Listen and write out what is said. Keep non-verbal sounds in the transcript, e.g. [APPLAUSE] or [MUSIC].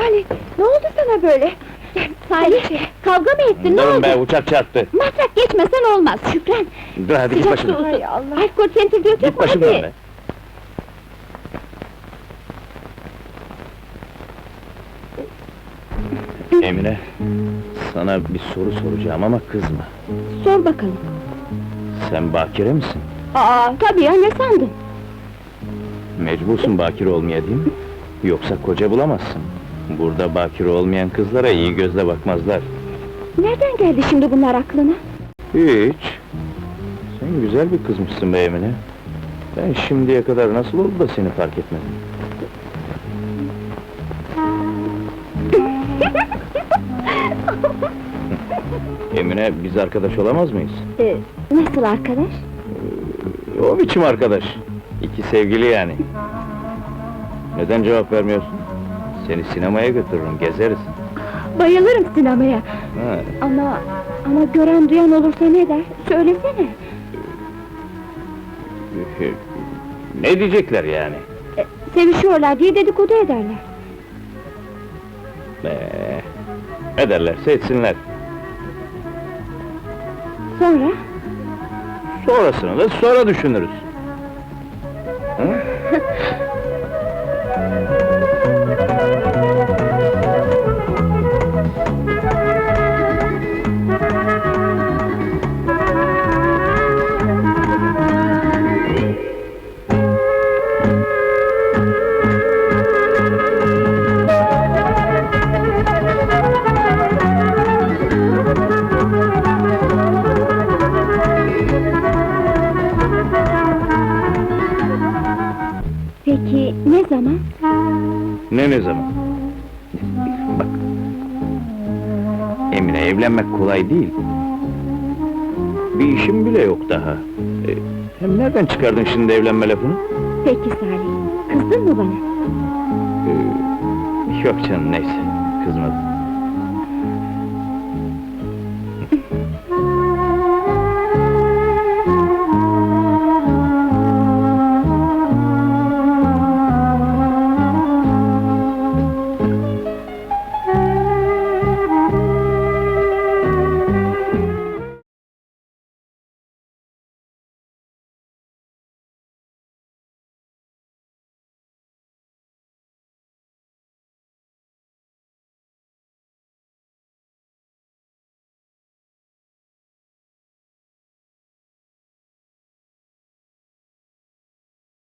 Salih, ne oldu sana böyle? Salih, kavga mı ettin, ne Durun oldu? be, uçak çarptı. Matrak geçmesen olmaz, Şükran! Dur hadi git Sıcak başımdan. Hay Allah! Alkol dök Git başımdan be. Emine, sana bir soru soracağım ama kızma. Sor bakalım. Sen bakire misin? Aa, tabii ya, ne sandın? Mecbursun bakire olmaya değil mi? Yoksa koca bulamazsın. Burada bakire olmayan kızlara iyi gözle bakmazlar. Nereden geldi şimdi bunlar aklına? Hiç. Sen güzel bir kızmışsın be Emine. Ben şimdiye kadar nasıl oldu da seni fark etmedim? [LAUGHS] Emine, biz arkadaş olamaz mıyız? Ee, nasıl arkadaş? O biçim arkadaş. İki sevgili yani. Neden cevap vermiyorsun? Seni sinemaya götürürüm, gezeriz. Bayılırım sinemaya. Ha, Ama, ama gören duyan olursa ne der? Söylesene. ne diyecekler yani? Ee, sevişiyorlar diye dedikodu ederler. Ee, ederlerse etsinler. Sonra? Sonrasını da sonra düşünürüz. Peki, ne zaman? Ne ne zaman? Bak. Emine evlenmek kolay değil. Bir işim bile yok daha. E, hem nereden çıkardın şimdi evlenme lafını? Peki Salih, kızdın mı bana? E, yok canım neyse, kızmadım.